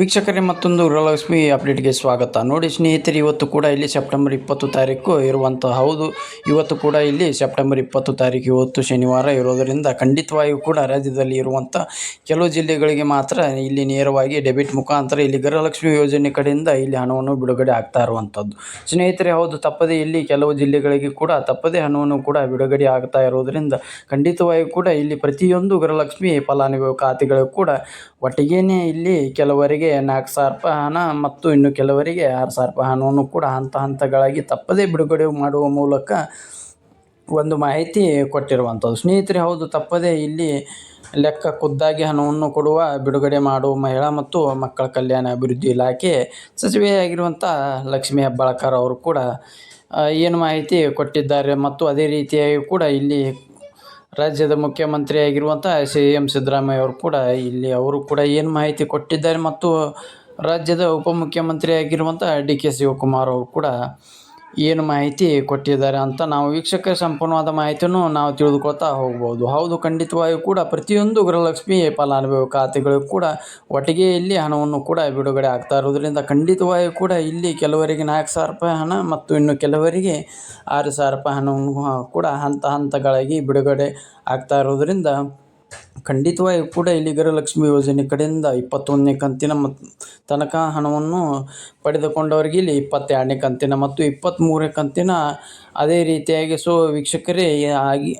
ವೀಕ್ಷಕರೇ, ಮತ್ತೊಂದು ಗೃಹಲಕ್ಷ್ಮಿ ಅಪ್ಡೇಟ್ಗೆ ಸ್ವಾಗತ. ನೋಡಿ ಸ್ನೇಹಿತರೆ, ಇವತ್ತು ಕೂಡ ಇಲ್ಲಿ ಸೆಪ್ಟೆಂಬರ್ ಇಪ್ಪತ್ತು ತಾರೀಕು ಇರುವಂಥ ಹೌದು. ಇವತ್ತು ಕೂಡ ಇಲ್ಲಿ ಸೆಪ್ಟೆಂಬರ್ ಇಪ್ಪತ್ತು ತಾರೀಕು, ಇವತ್ತು ಶನಿವಾರ ಇರೋದರಿಂದ ಖಂಡಿತವಾಗಿಯೂ ಕೂಡ ರಾಜ್ಯದಲ್ಲಿ ಇರುವಂಥ ಕೆಲವು ಜಿಲ್ಲೆಗಳಿಗೆ ಮಾತ್ರ ಇಲ್ಲಿ ನೇರವಾಗಿ ಡೆಬಿಟ್ ಮುಖಾಂತರ ಇಲ್ಲಿ ಗೃಹಲಕ್ಷ್ಮಿ ಯೋಜನೆ ಕಡೆಯಿಂದ ಇಲ್ಲಿ ಹಣವನ್ನು ಬಿಡುಗಡೆ ಆಗ್ತಾ ಇರುವಂಥದ್ದು. ಸ್ನೇಹಿತರೆ, ಹೌದು, ತಪ್ಪದೇ ಇಲ್ಲಿ ಕೆಲವು ಜಿಲ್ಲೆಗಳಿಗೆ ಕೂಡ ತಪ್ಪದೇ ಹಣವನ್ನು ಕೂಡ ಬಿಡುಗಡೆ ಆಗ್ತಾ ಇರೋದರಿಂದ ಖಂಡಿತವಾಗಿಯೂ ಕೂಡ ಇಲ್ಲಿ ಪ್ರತಿಯೊಂದು ಗೃಹಲಕ್ಷ್ಮಿ ಫಲಾನುಭವಿ ಖಾತೆಗಳು ಕೂಡ ಒಟ್ಟಿಗೇನೆ ಇಲ್ಲಿ ಕೆಲವರಿಗೆ ನಾಲ್ಕು ಸಾವಿರ ರೂಪಾಯಿ ಹಣ ಮತ್ತು ಇನ್ನು ಕೆಲವರಿಗೆ ಆರು ಸಾವಿರ ರೂಪಾಯಿ ಹಣವನ್ನು ಕೂಡ ಹಂತ ಹಂತಗಳಾಗಿ ತಪ್ಪದೇ ಬಿಡುಗಡೆ ಮಾಡುವ ಮೂಲಕ ಒಂದು ಮಾಹಿತಿ ಕೊಟ್ಟಿರುವಂಥದ್ದು. ಸ್ನೇಹಿತರೆ, ಹೌದು, ತಪ್ಪದೇ ಇಲ್ಲಿ ಲೆಕ್ಕ ಖುದ್ದಾಗಿ ಹಣವನ್ನು ಕೊಡುವ, ಬಿಡುಗಡೆ ಮಾಡುವ ಮಹಿಳಾ ಮತ್ತು ಮಕ್ಕಳ ಕಲ್ಯಾಣ ಅಭಿವೃದ್ಧಿ ಇಲಾಖೆ ಸಚಿವೆಯಾಗಿರುವಂಥ ಲಕ್ಷ್ಮೀ ಹೆಬ್ಬಾಳ್ಕರ್ ಅವರು ಕೂಡ ಏನು ಮಾಹಿತಿ ಕೊಟ್ಟಿದ್ದಾರೆ ಮತ್ತು ಅದೇ ರೀತಿಯಾಗಿ ಕೂಡ ಇಲ್ಲಿ ರಾಜ್ಯದ ಮುಖ್ಯಮಂತ್ರಿಯಾಗಿರುವಂಥ ಸಿ ಎಂ ಸಿದ್ದರಾಮಯ್ಯ ಅವರು ಕೂಡ ಇಲ್ಲಿ ಅವರು ಕೂಡ ಏನು ಮಾಹಿತಿ ಕೊಟ್ಟಿದ್ದಾರೆ ಮತ್ತು ರಾಜ್ಯದ ಉಪಮುಖ್ಯಮಂತ್ರಿಯಾಗಿರುವಂಥ ಡಿ ಕೆ ಶಿವಕುಮಾರ್ ಅವರು ಕೂಡ ಏನು ಮಾಹಿತಿ ಕೊಟ್ಟಿದ್ದಾರೆ ಅಂತ ನಾವು ವೀಕ್ಷಕ ಸಂಪೂರ್ಣವಾದ ಮಾಹಿತಿಯನ್ನು ನಾವು ತಿಳಿದುಕೊಳ್ತಾ ಹೋಗ್ಬೋದು. ಹೌದು, ಖಂಡಿತವಾಗಿಯೂ ಕೂಡ ಪ್ರತಿಯೊಂದು ಗೃಹಲಕ್ಷ್ಮಿ ಫಲಾನುಭವಿ ಖಾತೆಗಳು ಕೂಡ ಒಟ್ಟಿಗೆ ಇಲ್ಲಿ ಹಣವನ್ನು ಕೂಡ ಬಿಡುಗಡೆ ಆಗ್ತಾ ಇರೋದ್ರಿಂದ ಖಂಡಿತವಾಗಿಯೂ ಕೂಡ ಇಲ್ಲಿ ಕೆಲವರಿಗೆ ನಾಲ್ಕು ಸಾವಿರ ರೂಪಾಯಿ ಹಣ ಮತ್ತು ಇನ್ನು ಕೆಲವರಿಗೆ ಆರು ಸಾವಿರ ರೂಪಾಯಿ ಹಣವನ್ನು ಕೂಡ ಹಂತ ಹಂತಗಳಾಗಿ ಬಿಡುಗಡೆ ಆಗ್ತಾ ಇರೋದ್ರಿಂದ ಖಂಡಿತವಾಗಿಯೂ ಕೂಡ ಇಲ್ಲಿ ಗೃಹಲಕ್ಷ್ಮಿ ಯೋಜನೆ ಕಡೆಯಿಂದ ಇಪ್ಪತ್ತೊಂದನೇ ಕಂತಿನ ಮತ್ ತನಕ ಹಣವನ್ನು ಪಡೆದುಕೊಂಡವರಿಗೆ ಇಲ್ಲಿ ಇಪ್ಪತ್ತೆರಡನೇ ಕಂತಿನ ಮತ್ತು ಇಪ್ಪತ್ತ್ಮೂರನೇ ಕಂತಿನ ಅದೇ ರೀತಿಯಾಗಿ ಸೊ ವೀಕ್ಷಕರೇ ಆಗಿ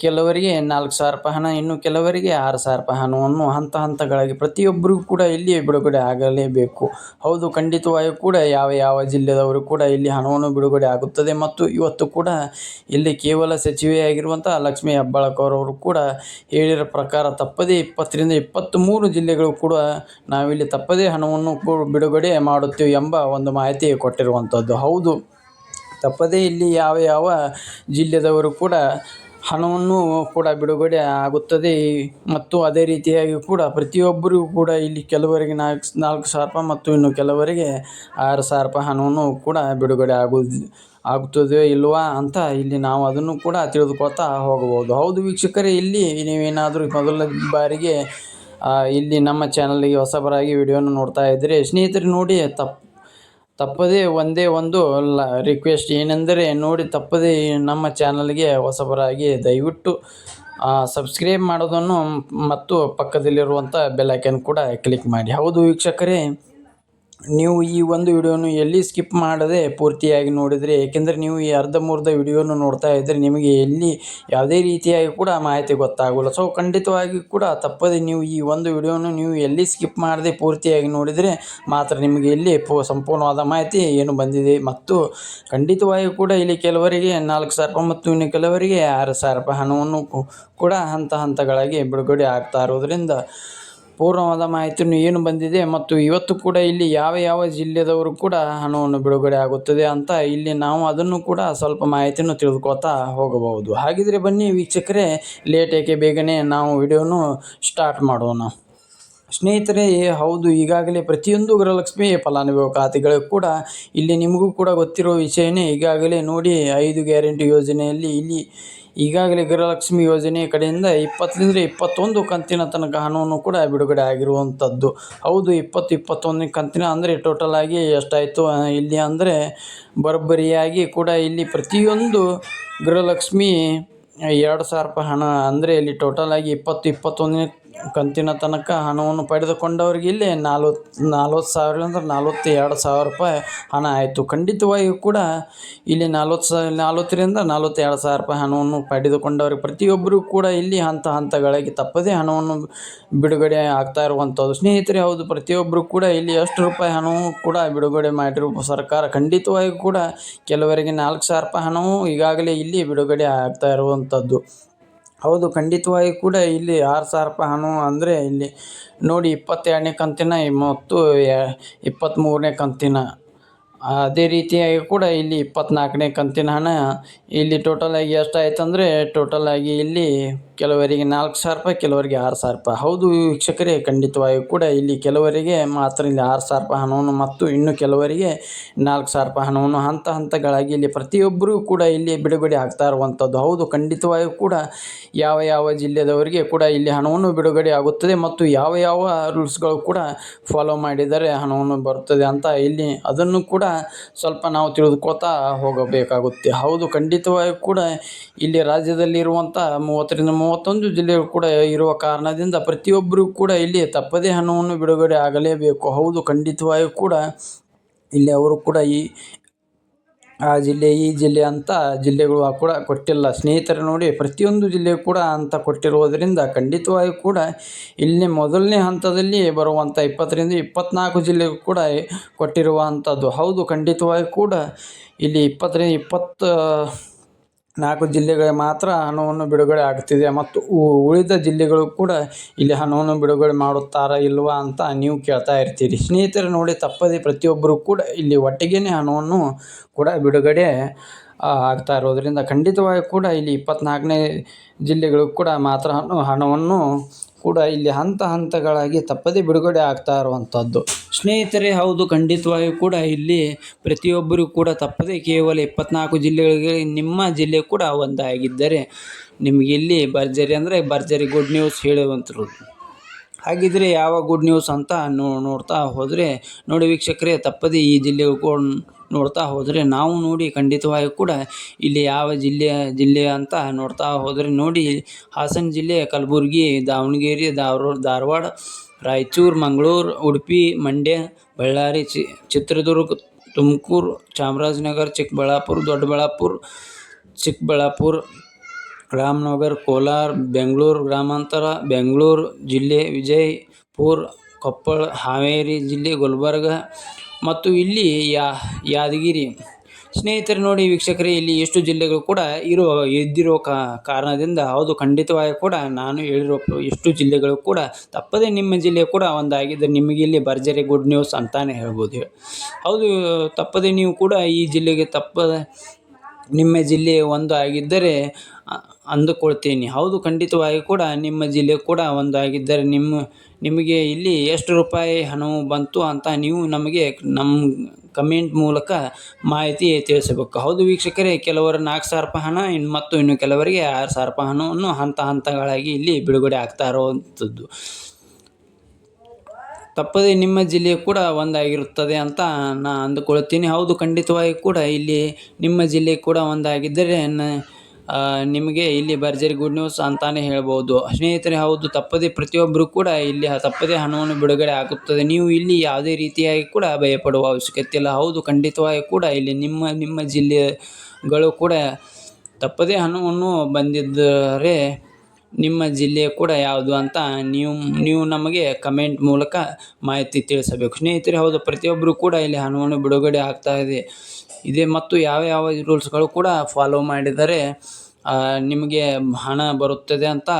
ಕೆಲವರಿಗೆ ನಾಲ್ಕು ಸಾವಿರ ರೂಪಾಯಿ ಹಣ ಇನ್ನು ಕೆಲವರಿಗೆ ಆರು ಸಾವಿರ ರೂಪಾಯಿ ಹಣವನ್ನು ಹಂತ ಹಂತಗಳಾಗಿ ಪ್ರತಿಯೊಬ್ಬರಿಗೂ ಕೂಡ ಇಲ್ಲಿ ಬಿಡುಗಡೆ ಆಗಲೇಬೇಕು. ಹೌದು, ಖಂಡಿತವಾಗಿಯೂ ಕೂಡ ಯಾವ ಯಾವ ಜಿಲ್ಲೆದವರು ಕೂಡ ಇಲ್ಲಿ ಹಣವನ್ನು ಬಿಡುಗಡೆ ಆಗುತ್ತದೆ ಮತ್ತು ಇವತ್ತು ಕೂಡ ಇಲ್ಲಿ ಕೇವಲ ಸಚಿವೆಯಾಗಿರುವಂಥ ಲಕ್ಷ್ಮೀ ಹೆಬ್ಬಾಳ್ಕರ್ ಅವರು ಕೂಡ ಹೇಳಿರೋ ಪ್ರಕಾರ ತಪ್ಪದೇ ಇಪ್ಪತ್ತರಿಂದ ಇಪ್ಪತ್ತ್ಮೂರು ಜಿಲ್ಲೆಗಳು ಕೂಡ ನಾವಿಲ್ಲಿ ತಪ್ಪದೇ ಹಣವನ್ನು ಬಿಡುಗಡೆ ಮಾಡುತ್ತೇವೆ ಎಂಬ ಒಂದು ಮಾಹಿತಿ ಕೊಟ್ಟಿರುವಂಥದ್ದು ಹೌದು, ತಪ್ಪದೇ ಇಲ್ಲಿ ಯಾವ ಯಾವ ಜಿಲ್ಲೆದವರು ಕೂಡ ಹಣವನ್ನು ಕೂಡ ಬಿಡುಗಡೆ ಆಗುತ್ತದೆ. ಮತ್ತು ಅದೇ ರೀತಿಯಾಗಿ ಕೂಡ ಪ್ರತಿಯೊಬ್ಬರಿಗೂ ಕೂಡ ಇಲ್ಲಿ ಕೆಲವರಿಗೆ ನಾಲ್ಕು ನಾಲ್ಕು ಸಾವಿರ ರೂಪಾಯಿ ಮತ್ತು ಇನ್ನು ಕೆಲವರಿಗೆ ಆರು ಸಾವಿರ ರೂಪಾಯಿ ಹಣವನ್ನು ಕೂಡ ಬಿಡುಗಡೆ ಆಗುವುದು ಆಗುತ್ತದೆಯೋ ಇಲ್ವಾ ಅಂತ ಇಲ್ಲಿ ನಾವು ಅದನ್ನು ಕೂಡ ತಿಳಿದುಕೊಳ್ತಾ ಹೋಗಬಹುದು. ಹೌದು ವೀಕ್ಷಕರೇ, ಇಲ್ಲಿ ನೀವೇನಾದರೂ ಮೊದಲ ಬಾರಿಗೆ ಇಲ್ಲಿ ನಮ್ಮ ಚಾನಲ್ಗೆ ಹೊಸಬರಾಗಿ ವಿಡಿಯೋನ ನೋಡ್ತಾ ಇದ್ದರೆ, ಸ್ನೇಹಿತರೆ ನೋಡಿ ತಪ್ಪು ತಪ್ಪದೇ ಒಂದೇ ಒಂದು ರಿಕ್ವೆಸ್ಟ್ ಏನೆಂದರೆ ನೋಡಿ ತಪ್ಪದೇ ನಮ್ಮ ಚಾನಲ್ಗೆ ಹೊಸಬರಾಗಿ ದಯವಿಟ್ಟು ಸಬ್ಸ್ಕ್ರೈಬ್ ಮಾಡೋದನ್ನು ಮತ್ತು ಪಕ್ಕದಲ್ಲಿರುವಂಥ ಬೆಲ್ ಐಕನ್ ಕೂಡ ಕ್ಲಿಕ್ ಮಾಡಿ. ಹೌದು ವೀಕ್ಷಕರೇ ನೀವು ಈ ಒಂದು ವಿಡಿಯೋನು ಎಲ್ಲಿ ಸ್ಕಿಪ್ ಮಾಡದೆ ಪೂರ್ತಿಯಾಗಿ ನೋಡಿದರೆ, ಏಕೆಂದರೆ ನೀವು ಈ ಅರ್ಧಂಬರ್ಧ ವಿಡಿಯೋನು ನೋಡ್ತಾ ಇದ್ದರೆ ನಿಮಗೆ ಎಲ್ಲಿ ಯಾವುದೇ ರೀತಿಯಾಗಿ ಕೂಡ ಮಾಹಿತಿ ಗೊತ್ತಾಗಲ್ಲ. ಸೊ ಖಂಡಿತವಾಗಿ ಕೂಡ ತಪ್ಪದೆ ನೀವು ಈ ಒಂದು ವಿಡಿಯೋನು ನೀವು ಎಲ್ಲಿ ಸ್ಕಿಪ್ ಮಾಡದೆ ಪೂರ್ತಿಯಾಗಿ ನೋಡಿದರೆ ಮಾತ್ರ ನಿಮಗೆ ಇಲ್ಲಿ ಸಂಪೂರ್ಣವಾದ ಮಾಹಿತಿ ಏನು ಬಂದಿದೆ. ಮತ್ತು ಖಂಡಿತವಾಗಿ ಕೂಡ ಇಲ್ಲಿ ಕೆಲವರಿಗೆ ನಾಲ್ಕು ಸಾವಿರ ರೂಪಾಯಿ ಮತ್ತು ಇನ್ನು ಕೆಲವರಿಗೆ ಆರು ಸಾವಿರ ರೂಪಾಯಿ ಹಣವನ್ನು ಕೂಡ ಹಂತ ಹಂತಗಳಾಗಿ ಬಿಡುಗಡೆ ಆಗ್ತಾ ಇರೋದ್ರಿಂದ ಪೂರ್ಣವಾದ ಮಾಹಿತಿಯನ್ನು ಏನು ಬಂದಿದೆ ಮತ್ತು ಇವತ್ತು ಕೂಡ ಇಲ್ಲಿ ಯಾವ ಯಾವ ಜಿಲ್ಲೆದವರು ಕೂಡ ಹಣವನ್ನು ಬಿಡುಗಡೆ ಆಗುತ್ತದೆ ಅಂತ ಇಲ್ಲಿ ನಾವು ಅದನ್ನು ಕೂಡ ಸ್ವಲ್ಪ ಮಾಹಿತಿಯನ್ನು ತಿಳಿದುಕೊಳ್ತಾ ಹೋಗಬಹುದು. ಹಾಗಿದ್ರೆ ಬನ್ನಿ ವೀಕ್ಷಕರೇ ಲೇಟ್ ಏಕೆ ಬೇಗನೆ ನಾವು ವಿಡಿಯೋನು ಸ್ಟಾರ್ಟ್ ಮಾಡೋಣ. ಸ್ನೇಹಿತರೆ, ಹೌದು, ಈಗಾಗಲೇ ಪ್ರತಿಯೊಂದು ಗೃಹಲಕ್ಷ್ಮಿ ಫಲಾನುಭವಿ ಖಾತೆಗಳು ಕೂಡ ಇಲ್ಲಿ ನಿಮಗೂ ಕೂಡ ಗೊತ್ತಿರೋ ವಿಷಯನೇ, ಈಗಾಗಲೇ ನೋಡಿ ಐದು ಗ್ಯಾರಂಟಿ ಯೋಜನೆಯಲ್ಲಿ ಇಲ್ಲಿ ಈಗಾಗಲೇ ಗೃಹಲಕ್ಷ್ಮಿ ಯೋಜನೆ ಕಡೆಯಿಂದ ಇಪ್ಪತ್ತರಿಂದ ಇಪ್ಪತ್ತೊಂದು ಕಂತಿನ ತನಕ ಹಣವನ್ನು ಕೂಡ ಬಿಡುಗಡೆ ಆಗಿರುವಂಥದ್ದು. ಹೌದು, ಇಪ್ಪತ್ತು ಇಪ್ಪತ್ತೊಂದನೇ ಕಂತಿನ ಅಂದರೆ ಟೋಟಲ್ ಆಗಿ ಎಷ್ಟಾಯಿತು ಇಲ್ಲಿ ಅಂದರೆ ಬರಬ್ಬರಿಯಾಗಿ ಕೂಡ ಇಲ್ಲಿ ಪ್ರತಿಯೊಂದು ಗೃಹಲಕ್ಷ್ಮಿ ಎರಡು ಸಾವಿರ ರೂಪಾಯಿ ಹಣ ಅಂದರೆ ಇಲ್ಲಿ ಟೋಟಲ್ ಆಗಿ ಇಪ್ಪತ್ತು, ಇಪ್ಪತ್ತೊಂದನೇ ಕಂತಿನ ತನಕ ಹಣವನ್ನು ಪಡೆದುಕೊಂಡವರಿಗೆ ಇಲ್ಲಿ ನಲ್ವತ್ತು ನಲ್ವತ್ತು ಸಾವಿರ ಅಂದ್ರೆ ನಲ್ವತ್ತು ಎರಡು ಸಾವಿರ ರೂಪಾಯಿ ಹಣ ಆಯಿತು. ಖಂಡಿತವಾಗಿಯೂ ಕೂಡ ಇಲ್ಲಿ ನಲ್ವತ್ತು ಸಾವಿರ ನಲ್ವತ್ತರಿಂದ ನಲ್ವತ್ತೆರಡು ಸಾವಿರ ರೂಪಾಯಿ ಹಣವನ್ನು ಪಡೆದುಕೊಂಡವ್ರಿಗೆ ಪ್ರತಿಯೊಬ್ಬರಿಗೂ ಕೂಡ ಇಲ್ಲಿ ಹಂತ ಹಂತಗಳಾಗಿ ತಪ್ಪದೇ ಹಣವನ್ನು ಬಿಡುಗಡೆ ಆಗ್ತಾ ಇರುವಂಥದ್ದು. ಸ್ನೇಹಿತರೆ, ಹೌದು, ಪ್ರತಿಯೊಬ್ಬರು ಕೂಡ ಇಲ್ಲಿ ಎಷ್ಟು ರೂಪಾಯಿ ಹಣವೂ ಕೂಡ ಬಿಡುಗಡೆ ಮಾಡಿರುವ ಸರ್ಕಾರ ಖಂಡಿತವಾಗಿಯೂ ಕೂಡ ಕೆಲವರಿಗೆ ನಾಲ್ಕು ಸಾವಿರ ರೂಪಾಯಿ ಹಣವೂ ಈಗಾಗಲೇ ಇಲ್ಲಿ ಬಿಡುಗಡೆ ಆಗ್ತಾ ಇರುವಂಥದ್ದು. ಹೌದು, ಖಂಡಿತವಾಗಿ ಕೂಡ ಇಲ್ಲಿ ಆರು ಸಾವಿರ ರೂಪಾಯಿ ಹಣ ಅಂದರೆ ಇಲ್ಲಿ ನೋಡಿ ಇಪ್ಪತ್ತೆರಡನೇ ಕಂತಿನ, ಮತ್ತು ಇಪ್ಪತ್ತ್ಮೂರನೇ ಕಂತಿನ. ಅದೇ ರೀತಿಯಾಗಿ ಕೂಡ ಇಲ್ಲಿ ಇಪ್ಪತ್ತ್ನಾಲ್ಕನೇ ಕಂತಿನ ಹಣ ಇಲ್ಲಿ ಟೋಟಲಾಗಿ ಎಷ್ಟಾಯ್ತು ಅಂದರೆ ಟೋಟಲಾಗಿ ಇಲ್ಲಿ ಕೆಲವರಿಗೆ ನಾಲ್ಕು ಸಾವಿರ ರೂಪಾಯಿ, ಕೆಲವರಿಗೆ ಆರು ಸಾವಿರ ರೂಪಾಯಿ. ಹೌದು, ವೀಕ್ಷಕರೇ, ಖಂಡಿತವಾಗಿಯೂ ಕೂಡ ಇಲ್ಲಿ ಕೆಲವರಿಗೆ ಮಾತ್ರ ಇಲ್ಲಿ ಆರು ಸಾವಿರ ರೂಪಾಯಿ ಹಣವನ್ನು ಮತ್ತು ಇನ್ನು ಕೆಲವರಿಗೆ ನಾಲ್ಕು ಸಾವಿರ ರೂಪಾಯಿ ಹಣವನ್ನು ಹಂತ ಹಂತಗಳಾಗಿ ಇಲ್ಲಿ ಪ್ರತಿಯೊಬ್ಬರೂ ಕೂಡ ಇಲ್ಲಿ ಬಿಡುಗಡೆ ಆಗ್ತಾ ಇರುವಂಥದ್ದು. ಹೌದು, ಖಂಡಿತವಾಗಿಯೂ ಕೂಡ ಯಾವ ಯಾವ ಜಿಲ್ಲೆದವರಿಗೆ ಕೂಡ ಇಲ್ಲಿ ಹಣವನ್ನು ಬಿಡುಗಡೆ ಆಗುತ್ತದೆ ಮತ್ತು ಯಾವ ಯಾವ ರೂಲ್ಸ್ಗಳು ಕೂಡ ಫಾಲೋ ಮಾಡಿದರೆ ಹಣವನ್ನು ಬರುತ್ತದೆ ಅಂತ ಇಲ್ಲಿ ಅದನ್ನು ಕೂಡ ಸ್ವಲ್ಪ ನಾವು ತಿಳಿದುಕೊತಾ ಹೋಗಬೇಕಾಗುತ್ತೆ. ಹೌದು, ಖಂಡಿತವಾಗಿಯೂ ಕೂಡ ಇಲ್ಲಿ ರಾಜ್ಯದಲ್ಲಿರುವಂಥ ಮೂವತ್ತರಿಂದ ಮೂವತ್ತೊಂದು ಜಿಲ್ಲೆಗಳು ಕೂಡ ಇರುವ ಕಾರಣದಿಂದ ಪ್ರತಿಯೊಬ್ಬರಿಗೂ ಕೂಡ ಇಲ್ಲಿ ತಪ್ಪದೇ ಹಣವನ್ನು ಬಿಡುಗಡೆ ಆಗಲೇಬೇಕು. ಹೌದು ಖಂಡಿತವಾಗಿಯೂ ಕೂಡ ಇಲ್ಲಿ ಅವರು ಕೂಡ ಈ, ಆ ಜಿಲ್ಲೆ, ಈ ಜಿಲ್ಲೆ ಅಂತ ಜಿಲ್ಲೆಗಳು ಕೂಡ ಕೊಟ್ಟಿಲ್ಲ. ಸ್ನೇಹಿತರು ನೋಡಿ, ಪ್ರತಿಯೊಂದು ಜಿಲ್ಲೆ ಕೂಡ ಅಂತ ಕೊಟ್ಟಿರುವುದರಿಂದ ಖಂಡಿತವಾಗಿಯೂ ಕೂಡ ಇಲ್ಲಿ ಮೊದಲನೇ ಹಂತದಲ್ಲಿ ಬರುವಂಥ ಇಪ್ಪತ್ತರಿಂದ ಇಪ್ಪತ್ನಾಲ್ಕು ಜಿಲ್ಲೆಗೂ ಕೂಡ ಕೊಟ್ಟಿರುವಂಥದ್ದು. ಹೌದು ಖಂಡಿತವಾಗಿಯೂ ಕೂಡ ಇಲ್ಲಿ ಇಪ್ಪತ್ತರಿಂದ ಇಪ್ಪತ್ತ ನಾಲ್ಕು ಜಿಲ್ಲೆಗಳಿಗೆ ಮಾತ್ರ ಹಣವನ್ನು ಬಿಡುಗಡೆ ಆಗ್ತಿದೆ ಮತ್ತು ಉಳಿದ ಜಿಲ್ಲೆಗಳು ಕೂಡ ಇಲ್ಲಿ ಹಣವನ್ನು ಬಿಡುಗಡೆ ಮಾಡುತ್ತಾರಾ ಇಲ್ವಾ ಅಂತ ನೀವು ಕೇಳ್ತಾ ಇರ್ತೀರಿ. ಸ್ನೇಹಿತರೆ, ನೋಡಿ, ತಪ್ಪದೆ ಪ್ರತಿಯೊಬ್ಬರು ಕೂಡ ಇಲ್ಲಿ ಒಟ್ಟಿಗೆ ಹಣವನ್ನು ಕೂಡ ಬಿಡುಗಡೆ ಆಗ್ತಾ ಇರೋದರಿಂದ ಖಂಡಿತವಾಗಿ ಕೂಡ ಇಲ್ಲಿ ಇಪ್ಪತ್ನಾಲ್ಕನೇ ಜಿಲ್ಲೆಗಳು ಕೂಡ ಮಾತ್ರ ಹಣವನ್ನು ಕೂಡ ಇಲ್ಲಿ ಹಂತ ಹಂತಗಳಾಗಿ ತಪ್ಪದೇ ಬಿಡುಗಡೆ ಆಗ್ತಾ ಇರುವಂಥದ್ದು. ಸ್ನೇಹಿತರೆ, ಹೌದು ಖಂಡಿತವಾಗಿಯೂ ಕೂಡ ಇಲ್ಲಿ ಪ್ರತಿಯೊಬ್ಬರು ಕೂಡ ತಪ್ಪದೇ ಕೇವಲ ಇಪ್ಪತ್ನಾಲ್ಕು ಜಿಲ್ಲೆಗಳಿಗೆ ನಿಮ್ಮ ಜಿಲ್ಲೆ ಕೂಡ ಒಂದಾಗಿದ್ದರೆ ನಿಮಗೆ ಇಲ್ಲಿ ಭರ್ಜರಿ ಅಂದರೆ ಭರ್ಜರಿ ಗುಡ್ ನ್ಯೂಸ್ ಹೇಳುವಂಥದ್ದು. ಹಾಗಿದ್ರೆ ಯಾವ ಗುಡ್ ನ್ಯೂಸ್ ಅಂತ ನೋಡ್ತಾ ಹೋದರೆ ನೋಡಿ ವೀಕ್ಷಕರೇ, ತಪ್ಪದೇ ಈ ಜಿಲ್ಲೆ ನೋಡ್ತಾ ಹೋದರೆ ನಾವು ನೋಡಿ ಖಂಡಿತವಾಗಿ ಕೂಡ ಇಲ್ಲಿ ಯಾವ ಜಿಲ್ಲೆಯ ಜಿಲ್ಲೆ ಅಂತ ನೋಡ್ತಾ ಹೋದರೆ ನೋಡಿ ಹಾಸನ ಜಿಲ್ಲೆ, ಕಲಬುರಗಿ, ದಾವಣಗೆರೆ, ಧಾರವಾಡ ಧಾರವಾಡ, ರಾಯಚೂರು, ಮಂಗಳೂರು, ಉಡುಪಿ, ಮಂಡ್ಯ, ಬಳ್ಳಾರಿ ಚಿತ್ರದುರ್ಗ, ತುಮಕೂರು, ಚಾಮರಾಜನಗರ, ಚಿಕ್ಕಬಳ್ಳಾಪುರ, ದೊಡ್ಡಬಳ್ಳಾಪುರ, ಚಿಕ್ಕಬಳ್ಳಾಪುರ, ರಾಮನಗರ, ಕೋಲಾರ, ಬೆಂಗಳೂರು ಗ್ರಾಮಾಂತರ, ಬೆಂಗಳೂರು ಜಿಲ್ಲೆ ವಿಜಯಪುರ, ಕೊಪ್ಪಳ, ಹಾವೇರಿ ಜಿಲ್ಲೆ ಗುಲ್ಬರ್ಗ ಮತ್ತು ಇಲ್ಲಿ ಯಾ, ಯಾದಗಿರಿ. ಸ್ನೇಹಿತರೆ ನೋಡಿ ವೀಕ್ಷಕರೇ, ಇಲ್ಲಿ ಎಷ್ಟು ಜಿಲ್ಲೆಗಳು ಕೂಡ ಇರೋ, ಇದ್ದಿರೋ ಕಾರಣದಿಂದ ಹೌದು, ಖಂಡಿತವಾಗಿ ಕೂಡ ನಾನು ಹೇಳಿರೋ ಎಷ್ಟು ಜಿಲ್ಲೆಗಳು ಕೂಡ ತಪ್ಪದೇ ನಿಮ್ಮ ಜಿಲ್ಲೆ ಕೂಡ ಒಂದಾಗಿದೆ. ನಿಮಗೆ ಇಲ್ಲಿ ಭರ್ಜರಿ ಗುಡ್ ನ್ಯೂಸ್ ಅಂತಾನೆ ಹೇಳ್ಬೋದು. ಹೌದು, ತಪ್ಪದೇ ನೀವು ಕೂಡ ಈ ಜಿಲ್ಲೆಗೆ ತಪ್ಪದೆ, ನಿಮ್ಮ ಜಿಲ್ಲೆ ಒಂದು ಆಗಿದ್ದರೆ ಅಂದುಕೊಳ್ತೀನಿ. ಹೌದು, ಖಂಡಿತವಾಗಿ ಕೂಡ ನಿಮ್ಮ ಜಿಲ್ಲೆ ಕೂಡ ಒಂದಾಗಿದ್ದರೆ ನಿಮ್ಮ, ನಿಮಗೆ ಇಲ್ಲಿ ಎಷ್ಟು ರೂಪಾಯಿ ಹಣವು ಬಂತು ಅಂತ ನೀವು ನಮಗೆ ನಮ್ಮ ಕಮೆಂಟ್ ಮೂಲಕ ಮಾಹಿತಿ ತಿಳಿಸಬೇಕು. ಹೌದು ವೀಕ್ಷಕರೇ, ಕೆಲವರು ನಾಲ್ಕು ಸಾವಿರ ರೂಪಾಯಿ ಹಣ ಇನ್ನು ಮತ್ತು ಇನ್ನು ಕೆಲವರಿಗೆ ಆರು ಸಾವಿರ ರೂಪಾಯಿ ಹಣವನ್ನು ಹಂತ ಹಂತಗಳಾಗಿ ಇಲ್ಲಿ ಬಿಡುಗಡೆ ಆಗ್ತಾ ಇರುವಂಥದ್ದು. ತಪ್ಪದೇ ನಿಮ್ಮ ಜಿಲ್ಲೆ ಕೂಡ ಒಂದಾಗಿರುತ್ತದೆ ಅಂತ ನಾ ಅಂದುಕೊಳ್ಳುತ್ತೀನಿ ಹೌದು, ಖಂಡಿತವಾಗಿ ಕೂಡ ಇಲ್ಲಿ ನಿಮ್ಮ ಜಿಲ್ಲೆ ಕೂಡ ಒಂದಾಗಿದ್ದರೆ ನ- ನಿಮಗೆ ಇಲ್ಲಿ ಭರ್ಜರಿ ಗುಡ್ ನ್ಯೂಸ್ ಅಂತಾನೆ ಹೇಳ್ಬೋದು. ಸ್ನೇಹಿತರೆ, ಹೌದು, ತಪ್ಪದೆ ಪ್ರತಿಯೊಬ್ಬರು ಕೂಡ ಇಲ್ಲಿ ತಪ್ಪದೆ ಹಣವನ್ನು ಬಿಡುಗಡೆ ಆಗುತ್ತದೆ. ನೀವು ಇಲ್ಲಿ ಯಾವುದೇ ರೀತಿಯಾಗಿ ಕೂಡ ಭಯಪಡುವ ಅವಶ್ಯಕತೆ ಇಲ್ಲ. ಹೌದು, ಖಂಡಿತವಾಗಿ ಕೂಡ ಇಲ್ಲಿ ನಿಮ್ಮ ನಿಮ್ಮ ಜಿಲ್ಲೆಗಳು ಕೂಡ ತಪ್ಪದೆ ಹಣವನ್ನು ಬಂದಿದ್ದರೆ ನಿಮ್ಮ ಜಿಲ್ಲೆ ಕೂಡ ಯಾವುದು ಅಂತ ನೀವು ನೀವು ನಮಗೆ ಕಮೆಂಟ್ ಮೂಲಕ ಮಾಹಿತಿ ತಿಳಿಸಬೇಕು. ಸ್ನೇಹಿತರೆ, ಹೌದು ಪ್ರತಿಯೊಬ್ಬರು ಕೂಡ ಇಲ್ಲಿ ಹಣವನ್ನು ಬಿಡುಗಡೆ ಆಗ್ತಾ ಇದೆ. ಇದೆ ಮತ್ತು ಯಾವ ಯಾವ ರೂಲ್ಸ್ಗಳು ಕೂಡ ಫಾಲೋ ಮಾಡಿದರೆ ನಿಮಗೆ ಹಣ ಬರುತ್ತದೆ ಅಂತ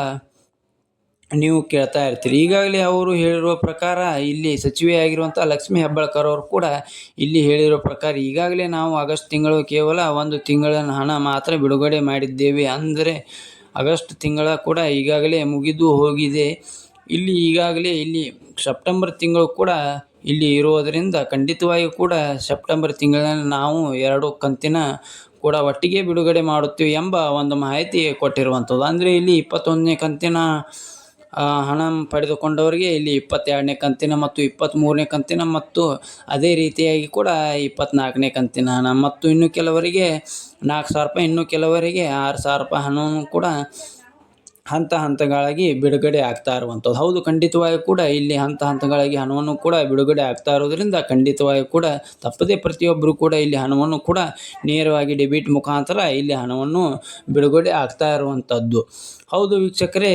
ನೀವು ಕೇಳ್ತಾ ಇರ್ತೀರಿ. ಈಗಾಗಲೇ ಅವರು ಹೇಳಿರುವ ಪ್ರಕಾರ ಇಲ್ಲಿ ಸಚಿವೆಯಾಗಿರುವಂಥ ಲಕ್ಷ್ಮೀ ಹೆಬ್ಬಾಳ್ಕರ್ ಅವರು ಕೂಡ ಇಲ್ಲಿ ಹೇಳಿರೋ ಪ್ರಕಾರ ಈಗಾಗಲೇ ನಾವು ಆಗಸ್ಟ್ ತಿಂಗಳು ಕೇವಲ ಒಂದು ತಿಂಗಳ ಹಣ ಮಾತ್ರ ಬಿಡುಗಡೆ ಮಾಡಿದ್ದೇವೆ. ಅಂದರೆ ಆಗಸ್ಟ್ ತಿಂಗಳ ಕೂಡ ಈಗಾಗಲೇ ಮುಗಿದು ಹೋಗಿದೆ. ಇಲ್ಲಿ ಈಗಾಗಲೇ ಇಲ್ಲಿ ಸೆಪ್ಟೆಂಬರ್ ತಿಂಗಳು ಕೂಡ ಇಲ್ಲಿ ಇರುವುದರಿಂದ ಖಂಡಿತವಾಗಿಯೂ ಕೂಡ ಸೆಪ್ಟೆಂಬರ್ ತಿಂಗಳಲ್ಲಿ ನಾವು ಎರಡು ಕಂತಿನ ಕೂಡ ಒಟ್ಟಿಗೆ ಬಿಡುಗಡೆ ಮಾಡುತ್ತೇವೆ ಎಂಬ ಒಂದು ಮಾಹಿತಿ ಕೊಟ್ಟಿರುವಂಥದ್ದು. ಅಂದರೆ ಇಲ್ಲಿ ಇಪ್ಪತ್ತೊಂದನೇ ಕಂತಿನ ಹಣ ಪಡೆದುಕೊಂಡವರಿಗೆ ಇಲ್ಲಿ ಇಪ್ಪತ್ತೆರಡನೇ ಕಂತಿನ ಮತ್ತು ಇಪ್ಪತ್ತ್ಮೂರನೇ ಕಂತಿನ ಮತ್ತು ಅದೇ ರೀತಿಯಾಗಿ ಕೂಡ ಇಪ್ಪತ್ತ್ನಾಲ್ಕನೇ ಕಂತಿನ ಹಣ. ಮತ್ತು ಇನ್ನು ಕೆಲವರಿಗೆ ನಾಲ್ಕು ಸಾವಿರ ರೂಪಾಯಿ, ಇನ್ನು ಕೆಲವರಿಗೆ ಆರು ಸಾವಿರ ರೂಪಾಯಿ ಹಣವನ್ನು ಕೂಡ ಹಂತ ಹಂತಗಳಾಗಿ ಬಿಡುಗಡೆ ಆಗ್ತಾ ಇರುವಂಥದ್ದು. ಹೌದು, ಖಂಡಿತವಾಗಿ ಕೂಡ ಇಲ್ಲಿ ಹಂತ ಹಂತಗಳಾಗಿ ಹಣವನ್ನು ಕೂಡ ಬಿಡುಗಡೆ ಆಗ್ತಾ ಇರೋದರಿಂದ ಖಂಡಿತವಾಗಿ ಕೂಡ ತಪ್ಪದೇ ಪ್ರತಿಯೊಬ್ಬರು ಕೂಡ ಇಲ್ಲಿ ಹಣವನ್ನು ಕೂಡ ನೇರವಾಗಿ ಡೆಬಿಟ್ ಮುಖಾಂತರ ಇಲ್ಲಿ ಹಣವನ್ನು ಬಿಡುಗಡೆ ಆಗ್ತಾ ಇರುವಂಥದ್ದು. ಹೌದು, ವೀಕ್ಷಕರೇ